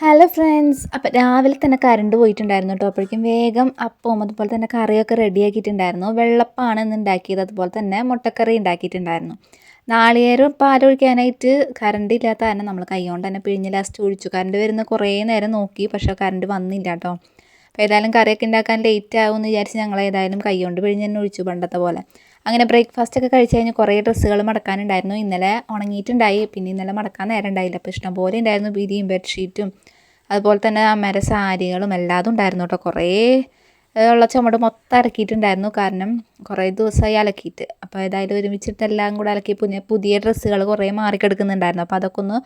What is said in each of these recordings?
Hello friends അപ്പം രാവിലെ തന്നെ കറണ്ട് പോയിട്ടുണ്ടായിരുന്നു കേട്ടോ അപ്പോഴേക്കും വേഗം അപ്പവും അതുപോലെ തന്നെ കറിയൊക്കെ റെഡിയാക്കിയിട്ടുണ്ടായിരുന്നു വെള്ളപ്പാണ് ഇന്ന് ഉണ്ടാക്കിയത്. അതുപോലെ തന്നെ മുട്ടക്കറി ഉണ്ടാക്കിയിട്ടുണ്ടായിരുന്നു. നാളികേരം പാലൊഴിക്കാനായിട്ട് കറണ്ട് ഇല്ലാത്ത കാരണം നമ്മൾ കൈകൊണ്ട് തന്നെ പിഴിഞ്ഞ് ലാസ്റ്റ് ഒഴിച്ചു. കറണ്ട് വരുന്ന കുറേ നേരം നോക്കി പക്ഷേ കറണ്ട് വന്നില്ല കേട്ടോ അപ്പോൾ ഏതായാലും കറിയൊക്കെ ഉണ്ടാക്കാൻ ലേറ്റ് ആകുമെന്ന് വിചാരിച്ച് ഞങ്ങൾ ഏതായാലും കൈകൊണ്ട് പിഴിഞ്ഞ് തന്നെ ഒഴിച്ചു പണ്ടത്തെ പോലെ. അങ്ങനെ ബ്രേക്ക്ഫാസ്റ്റ് ഒക്കെ കഴിച്ച് കഴിഞ്ഞ് കുറേ ഡ്രസ്സുകൾ മടക്കാനുണ്ടായിരുന്നു. ഇന്നലെ ഉണങ്ങിയിട്ടുണ്ടായി. പിന്നെ ഇന്നലെ മടക്കാൻ നേരം ഉണ്ടായില്ല അപ്പോൾ ഇഷ്ടംപോലെ ഉണ്ടായിരുന്നു. ബിരിയും ബെഡ്ഷീറ്റും അതുപോലെ തന്നെ അമ്മേരെ സാരികളും എല്ലാതും ഉണ്ടായിരുന്നു കേട്ടോ. കുറേ ഉള്ള ചുമട് മൊത്തം ഇറക്കിയിട്ടുണ്ടായിരുന്നു കാരണം കുറേ ദിവസമായി അലക്കിയിട്ട്. അപ്പോൾ ഏതായാലും ഒരുമിച്ചിട്ട് എല്ലാം കൂടെ അലക്കി പുതിയ പുതിയ ഡ്രസ്സുകൾ കുറേ മാറിക്കെടുക്കുന്നുണ്ടായിരുന്നു. അപ്പോൾ അതൊക്കെ ഒന്ന്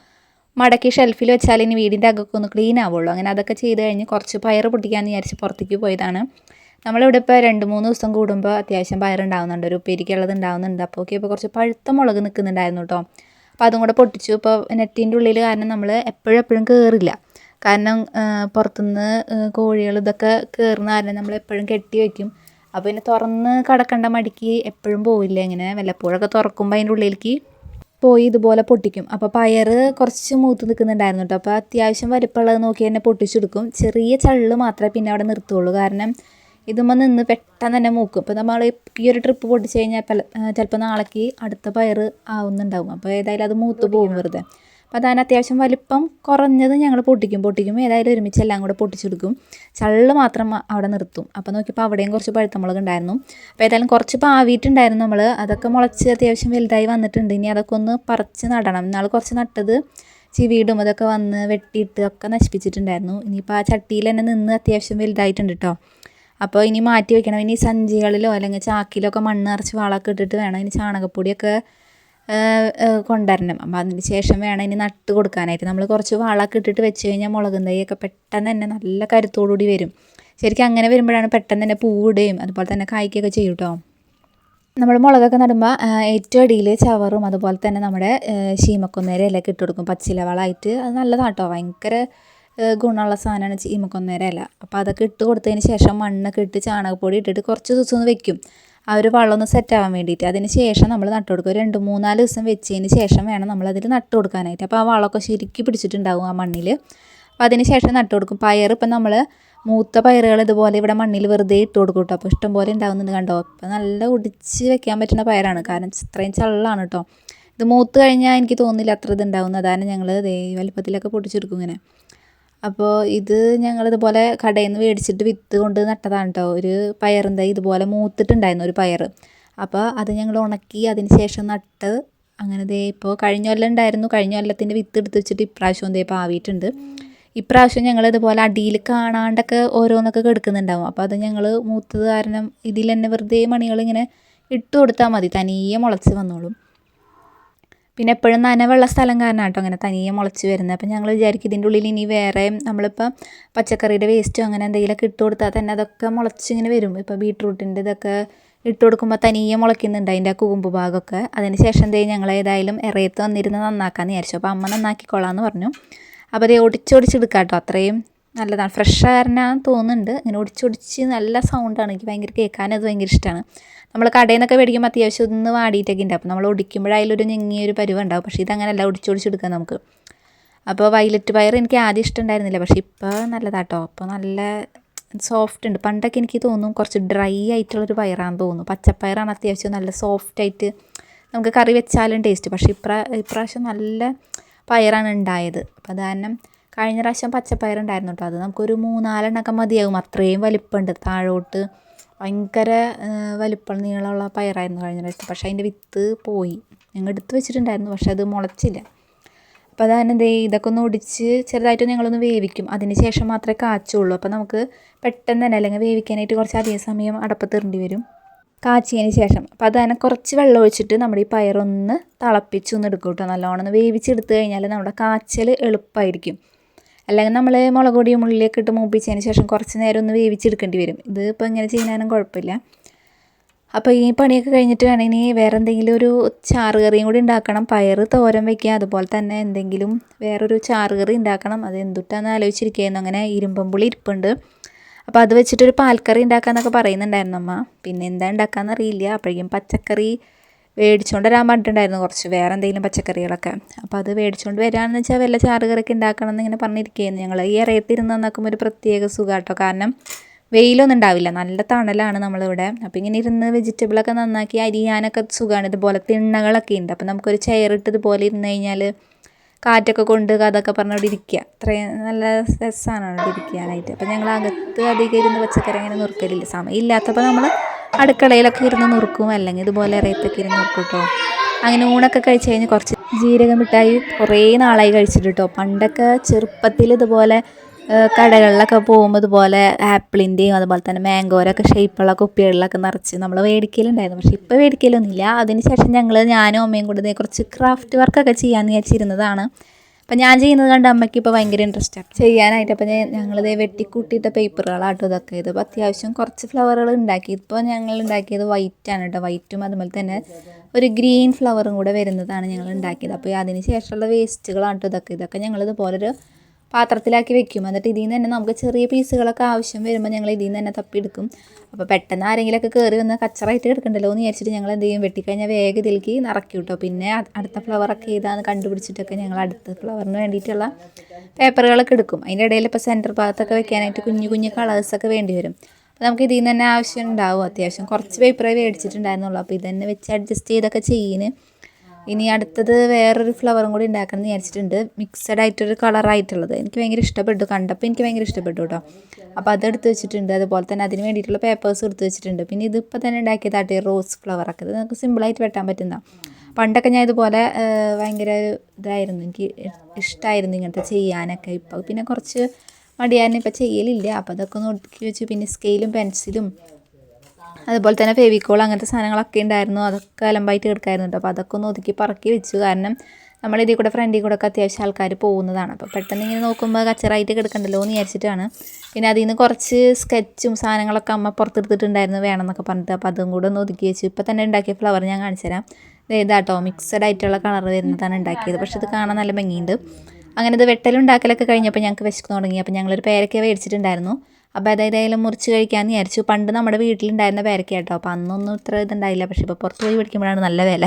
മടക്കി ഷെൽഫിൽ വെച്ചാൽ ഇനി വീടിന്റെ അകമൊക്കെ ഒന്ന് ക്ലീൻ ആവുള്ളൂ. അങ്ങനെ അതൊക്കെ ചെയ്ത് കഴിഞ്ഞ് കുറച്ച് പയർ പൊട്ടിക്കാമെന്ന് വിചാരിച്ച് പുറത്തേക്ക് പോയതാണ്. നമ്മളിവിടെ ഇപ്പോൾ രണ്ട് മൂന്ന് ദിവസം കൂടുമ്പോൾ അത്യാവശ്യം പയറുണ്ടാവുന്നുണ്ട് ഒരു ഉപ്പേരിക്കുള്ളത് ഉണ്ടാവുന്നുണ്ട്. അപ്പോൾ ഓക്കെ ഇപ്പോൾ കുറച്ച് പഴുത്ത മുളക് നിൽക്കുന്നുണ്ടായിരുന്നു കേട്ടോ അപ്പോൾ അതും കൂടെ പൊട്ടിച്ചു. ഇപ്പോൾ നെറ്റിന്റെ ഉള്ളിൽ കാരണം നമ്മൾ എപ്പോഴും എപ്പോഴും കയറില്ല കാരണം പുറത്തുനിന്ന് കോഴികൾ ഇതൊക്കെ കയറുന്ന കാരണം നമ്മൾ എപ്പോഴും കെട്ടി വയ്ക്കും അപ്പോൾ പിന്നെ തുറന്ന് കടക്കേണ്ട മടിക്ക് എപ്പോഴും പോവില്ല ഇങ്ങനെ. വല്ലപ്പോഴൊക്കെ തുറക്കുമ്പോൾ അതിന്റെ ഉള്ളിലേക്ക് പോയി ഇതുപോലെ പൊട്ടിക്കും. അപ്പോൾ പയർ കുറച്ച് മൂത്ത് നിൽക്കുന്നുണ്ടായിരുന്നു കേട്ടോ അപ്പോൾ അത്യാവശ്യം വലിപ്പമുള്ളത് നോക്കി തന്നെ പൊട്ടിച്ചെടുക്കും. ചെറിയ ചള്ള് മാത്രമേ പിന്നെ അവിടെ നിർത്തുള്ളൂ. കാരണം ഇതുമ്പോൾ നിന്ന് പെട്ടെന്ന് തന്നെ മൂക്കും. അപ്പോൾ നമ്മൾ ഈ ഒരു ട്രിപ്പ് പൊട്ടിച്ച് കഴിഞ്ഞാൽ പല ചിലപ്പോൾ നാളേക്ക് അടുത്ത പയർ ആവുന്നുണ്ടാവും. അപ്പോൾ ഏതായാലും അത് മൂത്ത് പോകും വെറുതെ. അപ്പോൾ അതാണ് അത്യാവശ്യം വലിപ്പം കുറഞ്ഞത് ഞങ്ങൾ പൊട്ടിക്കും. പൊട്ടിക്കും ഏതായാലും ഒരുമിച്ച് എല്ലാം കൂടെ പൊട്ടിച്ചെടുക്കും ചള്ള് മാത്രം അവിടെ നിർത്തും. അപ്പോൾ നോക്കിയപ്പോൾ അവിടെയും കുറച്ച് പഴുത്തമുളക് ഉണ്ടായിരുന്നു. അപ്പോൾ ഏതായാലും കുറച്ച് പാവിയിട്ടുണ്ടായിരുന്നു നമ്മൾ അതൊക്കെ മുളച്ച് അത്യാവശ്യം വലുതായി വന്നിട്ടുണ്ട്. ഇനി അതൊക്കെ ഒന്ന് പറിച്ച് നടണം. ഇന്നാൾ കുറച്ച് നട്ടത് ചിവിയിടും. അതൊക്കെ വന്ന് വെട്ടിയിട്ട് ഒക്കെ നശിപ്പിച്ചിട്ടുണ്ടായിരുന്നു. ഇനിയിപ്പോൾ ആ ചട്ടിയിൽ തന്നെ നിന്ന് അത്യാവശ്യം വലുതായിട്ടുണ്ട് കേട്ടോ അപ്പോൾ ഇനി മാറ്റി വെക്കണം. ഇനി സഞ്ചികളിലോ അല്ലെങ്കിൽ ചാക്കിലോ ഒക്കെ മണ്ണ് നിറച്ച് വളമൊക്കെ ഇട്ടിട്ട് വേണം ഇനി ചാണകപ്പൊടിയൊക്കെ കൊണ്ടുവരണം. അപ്പോൾ അതിന് ശേഷം വേണം ഇനി നട്ട് കൊടുക്കാനായിട്ട്. നമ്മൾ കുറച്ച് വളമൊക്കെ ഇട്ടിട്ട് വെച്ച് കഴിഞ്ഞാൽ മുളകും തൈയൊക്കെ പെട്ടെന്ന് തന്നെ നല്ല കരുത്തോടുകൂടി വരും. ശരിക്കും അങ്ങനെ വരുമ്പോഴാണ് പെട്ടെന്ന് തന്നെ പൂവിടുകയും അതുപോലെ തന്നെ കായ്ക്കുകയൊക്കെ ചെയ്യും കേട്ടോ നമ്മൾ മുളകൊക്കെ നടുമ്പോൾ ഏറ്റവും അടിയിൽ ചവറും അതുപോലെ തന്നെ നമ്മുടെ ശീമക്കൊന്നേര ഇലയൊക്കെ ഇട്ട് കൊടുക്കും. പച്ചില വളമായിട്ട്. അത് നല്ലതാട്ടോ ഭയങ്കര ഗുണമുള്ള സാധനമാണ് ചീമക്കൊന്നേര ഇല അപ്പോൾ അതൊക്കെ ഇട്ട് കൊടുത്തതിന് ശേഷം മണ്ണൊക്കെ ഇട്ട് ചാണകപ്പൊടി ഇട്ടിട്ട് കുറച്ച് ദിവസം ഒന്ന് വെക്കും. ആ ഒരു വളം ഒന്ന് സെറ്റ് ആവാൻ വേണ്ടിയിട്ട്. അതിന് ശേഷം നമ്മൾ നട്ട് കൊടുക്കും. രണ്ട് മൂന്നാൽ ദിവസം വെച്ചതിന് ശേഷം വേണം നമ്മൾ അതിൽ നട്ട് കൊടുക്കാനായിട്ട്. അപ്പോൾ ആ വളമൊക്കെ ശരിക്ക് പിടിച്ചിട്ടുണ്ടാകും ആ മണ്ണിൽ അപ്പോൾ അതിന് ശേഷം നട്ട് കൊടുക്കും. പയർ ഇപ്പം നമ്മൾ മൂത്ത പയറുകൾ ഇതുപോലെ ഇവിടെ മണ്ണിൽ വെറുതെ ഇട്ട് കൊടുക്കും കേട്ടോ. അപ്പോൾ ഇഷ്ടംപോലെ ഉണ്ടാകുന്നുണ്ട് കണ്ടോ? അപ്പോൾ നല്ല ഒടിച്ച് വെക്കാൻ പറ്റുന്ന പയറാണ്. കാരണം ഇത്രയും ചള്ളാണ് കേട്ടോ. ഇത് മൂത്ത് കഴിഞ്ഞാൽ എനിക്ക് തോന്നുന്നില്ല അത്ര ഇത് ഉണ്ടാവുന്നത്. അതാണ് ഞങ്ങൾ ദേ വലിപ്പത്തിലൊക്കെ പൊട്ടിച്ചെടുക്കും ഇങ്ങനെ. അപ്പോൾ ഇത് ഞങ്ങൾ ഇതുപോലെ കടയിൽ നിന്ന് മേടിച്ചിട്ട് വിത്ത് കൊണ്ട് നട്ടതാണ് കേട്ടോ ഒരു പയറും തൈ ഇതുപോലെ മൂത്തിട്ടുണ്ടായിരുന്നു ഒരു പയർ അപ്പോൾ അത് ഞങ്ങൾ ഉണക്കി അതിന് ശേഷം നട്ട് അങ്ങനെ ദേ ഇപ്പോൾ കഴിഞ്ഞ കൊല്ലം ഉണ്ടായിരുന്നു. കഴിഞ്ഞ കൊല്ലത്തിന്റെ വിത്ത് എടുത്ത് വെച്ചിട്ട് ഇപ്രാവശ്യം ദേ പാവിയിട്ടുണ്ട് ഇപ്രാവശ്യം ഞങ്ങൾ ഇതുപോലെ അടിയിൽ കാണാണ്ടൊക്കെ ഓരോന്നൊക്കെ കെടുക്കുന്നുണ്ടാവും. അപ്പോൾ അത് ഞങ്ങൾ മൂത്തത് കാരണം ഇതിൽ തന്നെ വെറുതെ മണികളിങ്ങനെ ഇട്ട് കൊടുത്താൽ മതി. തനിയെ മുളച്ച് വന്നോളും. പിന്നെ എപ്പോഴും നനവുള്ള സ്ഥലം കാരണം കേട്ടോ അങ്ങനെ തനിയെ മുളച്ച് വരുന്നത്. അപ്പം ഞങ്ങൾ വിചാരിക്കും ഇതിന്റെ ഉള്ളിൽ ഇനി വേറെ നമ്മളിപ്പോൾ പച്ചക്കറിയുടെ വേസ്റ്റോ അങ്ങനെ എന്തെങ്കിലുമൊക്കെ ഇട്ട് കൊടുത്താൽ തന്നെ അതൊക്കെ മുളച്ച് ഇങ്ങനെ വരും. ഇപ്പോൾ ബീട്രൂട്ടിന്റെ ഇതൊക്കെ ഇട്ട് കൊടുക്കുമ്പോൾ തനിയെ മുളയ്ക്കുന്നുണ്ട് അതിന്റെ ആ കൂമ്പ് ഭാഗമൊക്കെ. അതിന് ശേഷം എന്തേ ഞങ്ങൾ ഏതായാലും ഇറയത്ത് വന്നിരുന്ന് നന്നാക്കാമെന്ന് വിചാരിച്ചു. അപ്പോൾ അമ്മ നന്നാക്കിക്കോളാം എന്ന് പറഞ്ഞു. അപ്പോൾ അത് ഒടിച്ചൊടിച്ചെടുക്കാം കേട്ടോ അത്രയും നല്ലതാണ്. ഫ്രഷ് ആയിരുന്നാന്ന് തോന്നുന്നുണ്ട്. ഇങ്ങനെ ഒടിച്ചൊടിച്ച് നല്ല സൗണ്ടാണ് എനിക്ക് ഭയങ്കര കേൾക്കാനത് ഭയങ്കര ഇഷ്ടമാണ് നമ്മൾ കടയിൽ നിന്നൊക്കെ മേടിക്കുമ്പോൾ അത്യാവശ്യം ഒന്ന് വാടിയിട്ടൊക്കെ ഉണ്ട് അപ്പോൾ നമ്മൾ ഒടിക്കുമ്പോഴായാലൊരു ഞെങ്ങിയൊരു പരുവ ഉണ്ടാവും പക്ഷേ ഇതങ്ങനെയല്ല ഒടിച്ചൊടിച്ചെടുക്കാം നമുക്ക്. അപ്പോൾ വയലറ്റ് പയർ എനിക്ക് ആദ്യം ഇഷ്ടമുണ്ടായിരുന്നില്ല പക്ഷേ ഇപ്പോൾ നല്ലതാട്ടോ. അപ്പോൾ നല്ല സോഫ്റ്റ് ഉണ്ട് പണ്ടൊക്കെ എനിക്ക് തോന്നും കുറച്ച് ഡ്രൈ ആയിട്ടുള്ളൊരു പയറാണെന്ന് തോന്നുന്നു. പച്ചപ്പയറാണ് അത്യാവശ്യം നല്ല സോഫ്റ്റ് ആയിട്ട് നമുക്ക് കറി വെച്ചാലും ടേസ്റ്റ് പക്ഷേ ഇപ്രാ ഇപ്രാവശ്യം നല്ല പയറാണ് ഉണ്ടായത് അപ്പോൾ അത് കാരണം കഴിഞ്ഞ പ്രാവശ്യം പച്ചപ്പയർ ഉണ്ടായിരുന്നു കേട്ടോ അത് നമുക്കൊരു മൂന്നാലെണ്ണമൊക്കെ മതിയാകും അത്രയും വലിപ്പമുണ്ട്. താഴോട്ട് ഭയങ്കര വലിപ്പം നീളമുള്ള പയറായിരുന്നു കഴിഞ്ഞ പ്രാവശ്യം. പക്ഷേ അതിന്റെ വിത്ത് പോയി. ഞങ്ങൾ എടുത്ത് വെച്ചിട്ടുണ്ടായിരുന്നു പക്ഷെ അത് മുളച്ചില്ല. അപ്പോൾ അതാണ് ദേ ഇതൊക്കെ ഒന്ന് ഒടിച്ച് ചെറുതായിട്ട് ഞങ്ങളൊന്ന് വേവിക്കും. അതിന് ശേഷം മാത്രമേ കാച്ചുള്ളൂ. അപ്പോൾ നമുക്ക് പെട്ടെന്ന് തന്നെ അല്ലെങ്കിൽ വേവിക്കാനായിട്ട് കുറച്ച് അധികം സമയം അടപ്പത്തിടേണ്ടി വരും. കാച്ചിയതിന് ശേഷം. അപ്പോൾ അത് തന്നെ കുറച്ച് വെള്ളം ഒഴിച്ചിട്ട് നമ്മുടെ ഈ പയറൊന്ന് തിളപ്പിച്ചൊന്ന് എടുക്കും കേട്ടോ. നല്ലോണം ഒന്ന് വേവിച്ചെടുത്ത് കഴിഞ്ഞാൽ നമ്മുടെ കാച്ചൽ എളുപ്പമായിരിക്കും. അല്ലെങ്കിൽ നമ്മൾ മുളക് പൊടിയും ഉള്ളിലേക്ക് ഇട്ട് മൂപ്പിച്ചതിന് ശേഷം കുറച്ച് നേരം ഒന്ന് വേവിച്ചെടുക്കേണ്ടി വരും. ഇത് ഇപ്പോൾ ഇങ്ങനെ ചെയ്യാനും കുഴപ്പമില്ല. അപ്പോൾ ഈ പണിയൊക്കെ കഴിഞ്ഞിട്ട് വേണമെങ്കിൽ വേറെ എന്തെങ്കിലും ഒരു ചാറ് കറിയും കൂടി ഉണ്ടാക്കണം. പയർ തോരൻ വയ്ക്കുക അതുപോലെ തന്നെ എന്തെങ്കിലും വേറൊരു ചാറ് കറി ഉണ്ടാക്കണം. അത് എന്തുട്ടാന്ന് ആലോചിച്ചിരിക്കുകയായിരുന്നു. അങ്ങനെ ഇരുമ്പമ്പുളി ഇരിപ്പുണ്ട്. അപ്പോൾ അത് വെച്ചിട്ടൊരു പാൽക്കറി ഉണ്ടാക്കാമെന്നൊക്കെ പറയുന്നുണ്ടായിരുന്നു അമ്മ. പിന്നെ എന്താ ഉണ്ടാക്കാമെന്ന് അറിയില്ല. അപ്പോഴേക്കും പച്ചക്കറി മേടിച്ചുകൊണ്ട് വരാൻ പറഞ്ഞിട്ടുണ്ടായിരുന്നു കുറച്ച് വേറെ എന്തെങ്കിലും പച്ചക്കറികളൊക്കെ. അപ്പോൾ അത് മേടിച്ചുകൊണ്ട് വരാമെന്ന് വെച്ചാൽ വല്ല ചാറുകറിയൊക്കെ ഉണ്ടാക്കണം എന്നിങ്ങനെ പറഞ്ഞിരിക്കുകയായിരുന്നു ഞങ്ങൾ ഈ ഇറയത്തിരുന്ന് നോക്കുമ്പോൾ ഒരു പ്രത്യേക സുഖാട്ടോ. കാരണം വെയിലൊന്നും ഉണ്ടാവില്ല നല്ല തണലാണ് നമ്മളിവിടെ. അപ്പോൾ ഇങ്ങനെ ഇരുന്ന് വെജിറ്റബിളൊക്കെ നന്നാക്കി അരിയാനൊക്കെ സുഖമാണ് ഇതുപോലെ തിണ്ണകളൊക്കെ ഉണ്ട് അപ്പോൾ നമുക്കൊരു ചെയറിട്ട് ഇതുപോലെ ഇരുന്ന് കഴിഞ്ഞാൽ കാറ്റൊക്കെ കൊണ്ട് കഥയൊക്കെ പറഞ്ഞ് അവിടെ ഇരിക്കുക അത്രയും നല്ല രസമാണ് അവിടെ ഇരിക്കാനായിട്ട്. അപ്പോൾ ഞങ്ങൾ അകത്ത് അധികം ഇരുന്ന് പച്ചക്കറി അങ്ങനെ നുറുക്കലില്ല. സമയമില്ലാത്തപ്പോൾ നമ്മൾ അടുക്കളയിലൊക്കെ ഇരുന്ന് നുറുക്കും അല്ലെങ്കിൽ ഇതുപോലെ ഇറയത്തൊക്കെ ഇരുന്ന് നുറുക്കും കേട്ടോ അങ്ങനെ ഊണൊക്കെ കഴിച്ച് കഴിഞ്ഞ് കുറച്ച് ജീരകം മിഠായി കുറേ നാളായി കഴിച്ചിട്ട് കേട്ടോ പണ്ടൊക്കെ ചെറുപ്പത്തിൽ ഇതുപോലെ കടകളിലൊക്കെ പോകുമ്പോൾ ഇതുപോലെ ആപ്പിളിന്റെയും അതുപോലെ തന്നെ മാംഗോരൊക്കെ ഷേപ്പുള്ള കുപ്പികളിലൊക്കെ നിറച്ച് നമ്മൾ മേടിക്കലുണ്ടായിരുന്നു. പക്ഷേ ഇപ്പോൾ മേടിക്കലൊന്നുമില്ല. അതിന് ശേഷം ഞങ്ങൾ ഞാനും അമ്മയും കൂടെ കുറച്ച് ക്രാഫ്റ്റ് വർക്കൊക്കെ ചെയ്യാമെന്ന് വിചാരിച്ചിരുന്നതാണ്. അപ്പം ഞാൻ ചെയ്യുന്നത് കണ്ട് അമ്മയ്ക്ക് ഇപ്പോൾ ഭയങ്കര ഇൻട്രസ്റ്റ് ആണ്. ചെയ്യാനായിട്ട് അപ്പോൾ ഞങ്ങളിത് വെട്ടിക്കൂട്ടിയിട്ട പേപ്പറുകളാട്ടോ ഇതൊക്കെ. ഇത് അപ്പോൾ അത്യാവശ്യം കുറച്ച് ഫ്ലവറുകൾ ഉണ്ടാക്കി. ഇപ്പോൾ ഞങ്ങൾ ഉണ്ടാക്കിയത് വൈറ്റ് ആണ് കേട്ടോ വൈറ്റും അതുപോലെ തന്നെ ഒരു ഗ്രീൻ ഫ്ലവറും കൂടെ വരുന്നതാണ് ഞങ്ങൾ ഉണ്ടാക്കിയത്. അപ്പോൾ അതിന് ശേഷമുള്ള വേസ്റ്റുകളാണ് കേട്ടോ ഇതൊക്കെ. ഇതൊക്കെ ഞങ്ങൾ ഇതുപോലൊരു പാത്രത്തിലാക്കി വെക്കും. എന്നിട്ട് ഇതിൽ നിന്ന് തന്നെ നമുക്ക് ചെറിയ പീസുകളൊക്കെ ആവശ്യം വരുമ്പോൾ ഞങ്ങൾ ഇതിൽ നിന്ന് തന്നെ തപ്പിയെടുക്കും. അപ്പോൾ പെട്ടെന്ന് ആരെങ്കിലുമൊക്കെ കയറി വന്ന് കച്ചറായിട്ട് കിടക്കണ്ടല്ലോ എന്ന് വിചാരിച്ചിട്ട് ഞങ്ങൾ എന്ത് ചെയ്യും? വെട്ടിക്കഴിഞ്ഞാൽ വേഗം ഇതിലേക്ക് നിറയ്ക്കും കേട്ടോ പിന്നെ അടുത്ത ഫ്ലവറൊക്കെ ഏതാന്ന് കണ്ടുപിടിച്ചിട്ടൊക്കെ ഞങ്ങൾ അടുത്ത ഫ്ലവറിന് വേണ്ടിയിട്ടുള്ള പേപ്പറുകളൊക്കെ എടുക്കും. അതിന്റെ ഇടയിൽ ഇപ്പോൾ സെന്റർ ഭാഗത്തൊക്കെ വെക്കാനായിട്ട് കുഞ്ഞു കുഞ്ഞു കളേഴ്സൊക്കെ വേണ്ടി വരും. അപ്പോൾ നമുക്ക് ഇതിൽ നിന്ന് തന്നെ ആവശ്യം ഉണ്ടാവും. അത്യാവശ്യം കുറച്ച് പേപ്പറേ മേടിച്ചിട്ടുണ്ടായിരുന്നുള്ളൂ. അപ്പോൾ ഇതന്നെ തന്നെ വെച്ച് അഡ്ജസ്റ്റ് ചെയ്തൊക്കെ ചെയ്യുന്നു ഇനി അടുത്തത് വേറൊരു ഫ്ലവറും കൂടി ഉണ്ടാക്കണം എന്ന് വിചാരിച്ചിട്ടുണ്ട്. മിക്സഡ് ആയിട്ടൊരു കളറായിട്ടുള്ളത് എനിക്ക് ഭയങ്കര ഇഷ്ടപ്പെട്ടു. കണ്ടപ്പോൾ എനിക്ക് ഭയങ്കര ഇഷ്ടപ്പെട്ടു കേട്ടോ. അപ്പോൾ അതെടുത്ത് വെച്ചിട്ടുണ്ട്. അതുപോലെ തന്നെ അതിന് വേണ്ടിയിട്ടുള്ള പേപ്പേഴ്സ് എടുത്ത് വെച്ചിട്ടുണ്ട്. പിന്നെ ഇതിപ്പോൾ തന്നെ ഉണ്ടാക്കിയതാട്ടെ റോസ് ഫ്ലവറൊക്കെ ഇത് നമുക്ക് സിമ്പിളായിട്ട് വെട്ടാൻ പറ്റുന്ന പണ്ടൊക്കെ ഞാൻ ഇതുപോലെ ഭയങ്കര ഇതായിരുന്നു. എനിക്ക് ഇഷ്ടമായിരുന്നു ഇങ്ങനത്തെ ചെയ്യാനൊക്കെ. ഇപ്പോൾ പിന്നെ കുറച്ച് മടിയാനിപ്പോൾ ചെയ്യലില്ല. അപ്പോൾ അതൊക്കെ ഒന്ന് ഒതുക്കി വെച്ച്. പിന്നെ സ്കെയിലും പെൻസിലും അതുപോലെ തന്നെ ഫെവിക്കോൾ അങ്ങനത്തെ സാധനങ്ങളൊക്കെ ഉണ്ടായിരുന്നു. അതൊക്കെ അലമ്പായിട്ട് കിടക്കായിരുന്നു കേട്ടോ അപ്പോൾ അതൊക്കെ ഒന്ന് ഒതുക്കി പറക്കി വെച്ചു. കാരണം നമ്മൾ ഇതിൽ കൂടെ ഫ്രണ്ടിൽ കൂടെ ഒക്കെ അത്യാവശ്യം ആൾക്കാർ പോകുന്നതാണ്. അപ്പോൾ പെട്ടെന്ന് ഇങ്ങനെ നോക്കുമ്പോൾ കച്ചറായിട്ട് കിടക്കണ്ടല്ലോ എന്ന് വിചാരിച്ചിട്ടാണ്. പിന്നെ അതിൽ നിന്ന് കുറച്ച് സ്കെച്ചും സാധനങ്ങളൊക്കെ അമ്മ പുറത്തെടുത്തിട്ടുണ്ടായിരുന്നു വേണമെന്നൊക്കെ പറഞ്ഞിട്ട്. അപ്പോൾ അതും കൂടെ ഒന്ന് ഒതുക്കി വെച്ചു. ഇപ്പോൾ തന്നെ ഉണ്ടാക്കിയ ഫ്ലവർ ഞാൻ കാണിച്ചു തരാം. ഇതാട്ടോ മിക്സഡ് ആയിട്ടുള്ള കളർ വരുന്നതാണ് ഉണ്ടാക്കിയത്. പക്ഷെ ഇത് കാണാൻ നല്ല ഭംഗിയുണ്ട്. അങ്ങനെ ഇത് വെട്ടലുണ്ടാക്കലൊക്കെ കഴിഞ്ഞപ്പോൾ ഞങ്ങൾക്ക് വിശക്കുന്നു തുടങ്ങി. അപ്പോൾ ഞങ്ങളൊരു പേരക്ക മേടിച്ചിട്ടുണ്ടായിരുന്നു. അപ്പോൾ അതായത് അതിൽ മുറിച്ച് കഴിക്കാമെന്ന് വിചാരിച്ചു. പണ്ട് നമ്മുടെ വീട്ടിലുണ്ടായിരുന്ന പേരക്ക കേട്ടോ. അപ്പോൾ അന്നൊന്നും ഇത്ര ഇതുണ്ടായില്ല. പക്ഷേ ഇപ്പോൾ പുറത്ത് പോയി പിടിക്കുമ്പോഴാണ് നല്ല വില.